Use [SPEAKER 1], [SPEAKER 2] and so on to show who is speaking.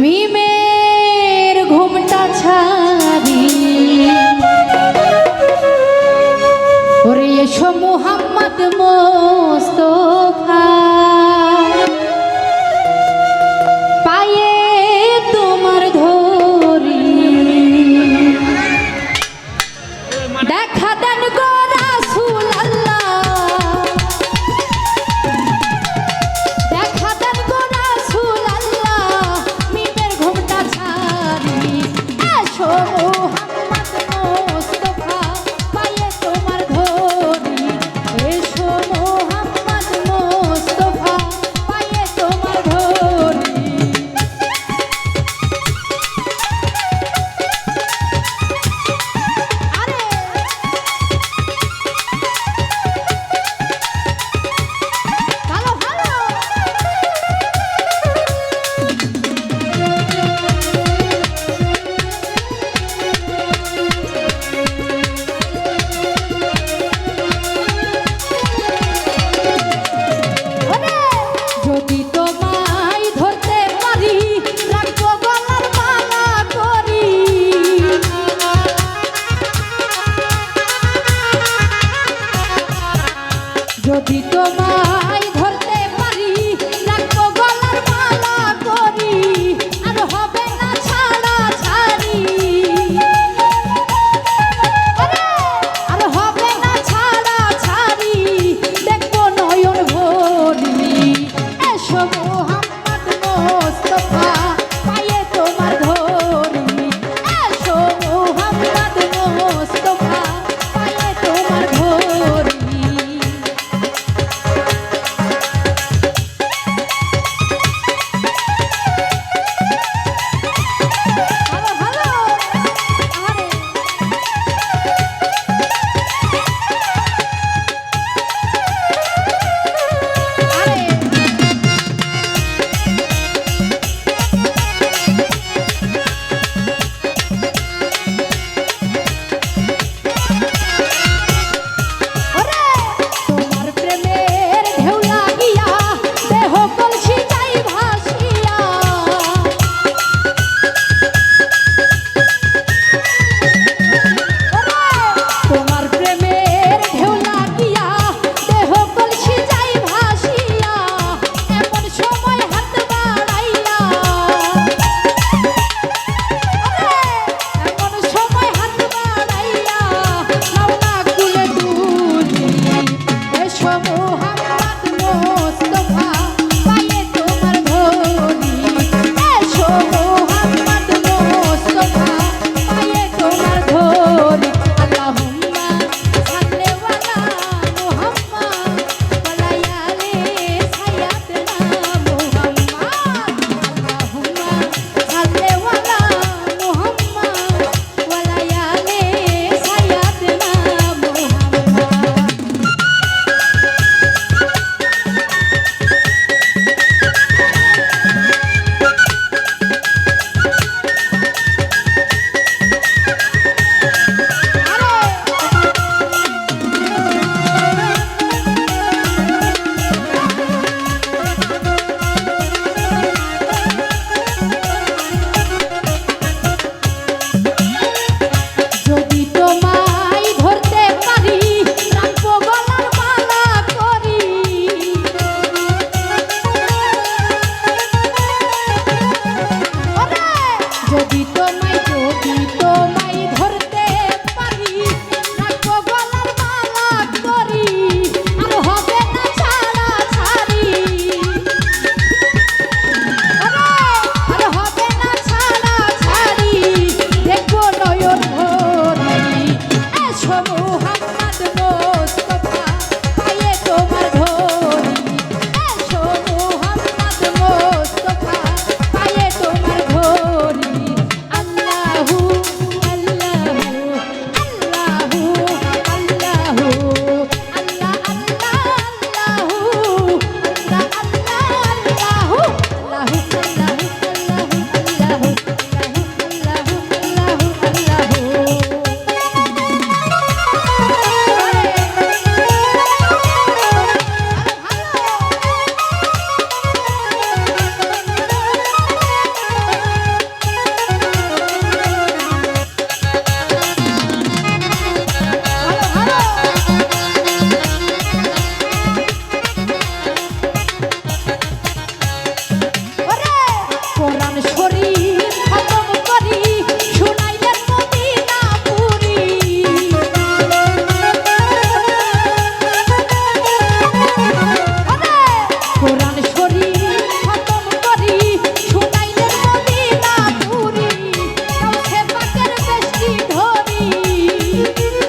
[SPEAKER 1] মিমের ঘুমটা ছাদি ওরে এসো মুহাম্মদ মোস্তফা। পায়ে তোমার ধরি। দেখা দেন গো রাসূল আল্লাহ vamos